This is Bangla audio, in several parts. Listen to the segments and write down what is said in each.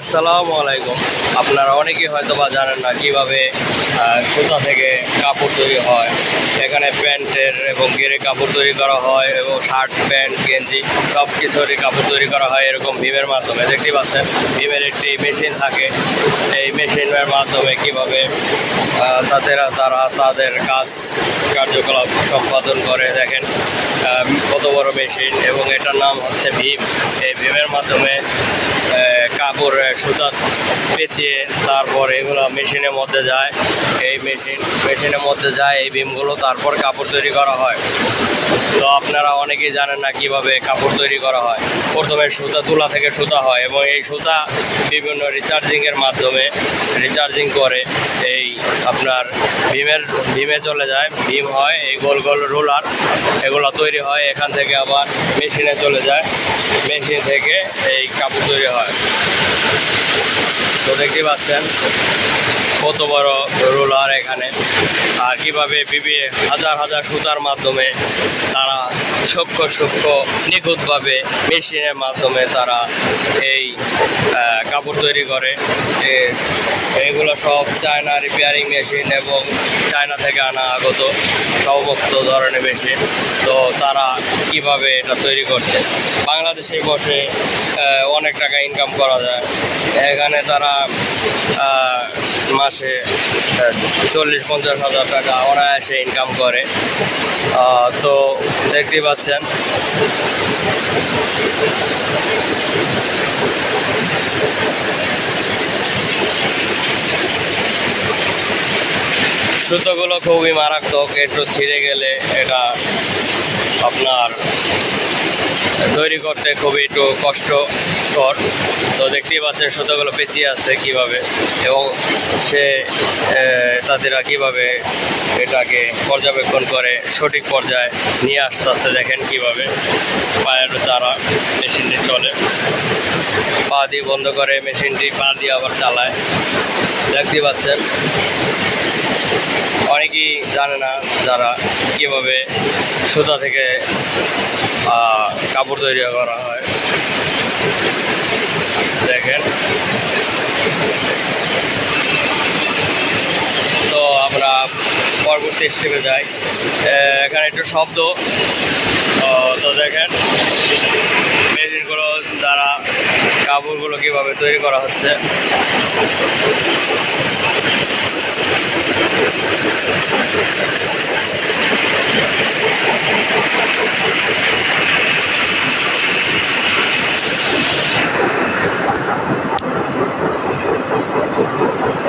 আসসালামু আলাইকুম। আপনারা অনেকেই হয়তো বা জানেন না কীভাবে সুতা থেকে কাপড় তৈরি হয়। এখানে প্যান্টের এবং গেরে কাপড় তৈরি করা হয় এবং শার্ট, প্যান্ট, গেঞ্জি সব কিছুরই কাপড় তৈরি করা হয় এরকম ভীমের মাধ্যমে। দেখতে পাচ্ছেন, ভীমের একটি মেশিন থাকে। এই মেশিনের মাধ্যমে কীভাবে তাদেরা তারা তাদের কাজ, কার্যকলাপ সম্পাদন করে। দেখেন কত বড় মেশিন এবং এটার নাম হচ্ছে ভীম। এই ভীমের মাধ্যমে কাপড় সুতা পেঁচিয়ে তারপর এগুলো মেশিনের মধ্যে যায়। এই মেশিন, মেশিনের মধ্যে যায়, এই ভীমগুলো তারপর কাপড় তৈরি করা হয়। তো আপনারা অনেকেই জানেন না কীভাবে কাপড় তৈরি করা হয়। প্রথমে সুতা, তুলা থেকে সুতা হয় এবং এই সুতা বিভিন্ন রিচার্জিংয়ের মাধ্যমে রিচার্জিং করে। এই আপনার ভীমের, ভীমে চলে যায়, ভীম হয়, এই গোল গোল রোলার এগুলো তৈরি হয়, এখান থেকে আবার মেশিনে চলে যায়। মেশিন থেকে এই কাপড় তৈরি হয়। তো দেখতে পাচ্ছেন কত বড় রোলার এখানে। আর কীভাবে বিবি হাজার হাজার সুতার মাধ্যমে তারা সূক্ষ্ম সূক্ষ্ম নিখুঁতভাবে মেশিনের মাধ্যমে তারা এই কাপড় তৈরি করে। এগুলো সব চায়না রিপেয়ারিং মেশিন এবং চায়না থেকে আনা আগত সমস্ত ধরনের মেশিন তো তারা কীভাবে এটা তৈরি করছে। বাংলাদেশে বসে অনেক টাকা ইনকাম করা যায়। এখানে তারা মাসে চল্লিশ, পঞ্চাশ হাজার টাকা অনায়াসে ইনকাম করে। তো দেখতেই পাচ্ছেন। সুতোগুলো খুবই মারাত্মক, একটু ছিঁড়ে গেলে এটা আপনার তৈরি করতে খুবই একটু কষ্টকর। তো দেখতেই পাচ্ছেন সুতোগুলো পেঁচিয়ে আছে কীভাবে এবং সে তাদেরা কীভাবে এটাকে পর্যবেক্ষণ করে, সঠিক পর্যায়ে নিয়ে আসতে আসতে দেখেন কীভাবে পায়ের চারা মেশিনটি চলে। পা দিয়ে বন্ধ করে মেশিনটি, পা দিয়ে আবার চালায়। দেখতে পাচ্ছেন। অনেকেই জানে না যারা কীভাবে সুতা থেকে কাপড় তৈরি করা হয়। দেখেন। তো আমরা পরবর্তী স্টেপে যাই। এখানে একটু শব্দ। তো দেখেন, মেশিনগুলো দ্বারা কাপড়গুলো কীভাবে তৈরি করা হচ্ছে।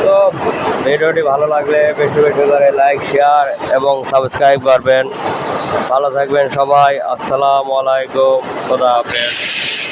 তো ভিডিওটি ভালো লাগলে বেশি বেশি করে লাইক শেয়ার এবং সাবস্ক্রাইব করবেন। ভালো থাকবেন সবাই। আসসালামু আলাইকুম। খোদা হাফেজ।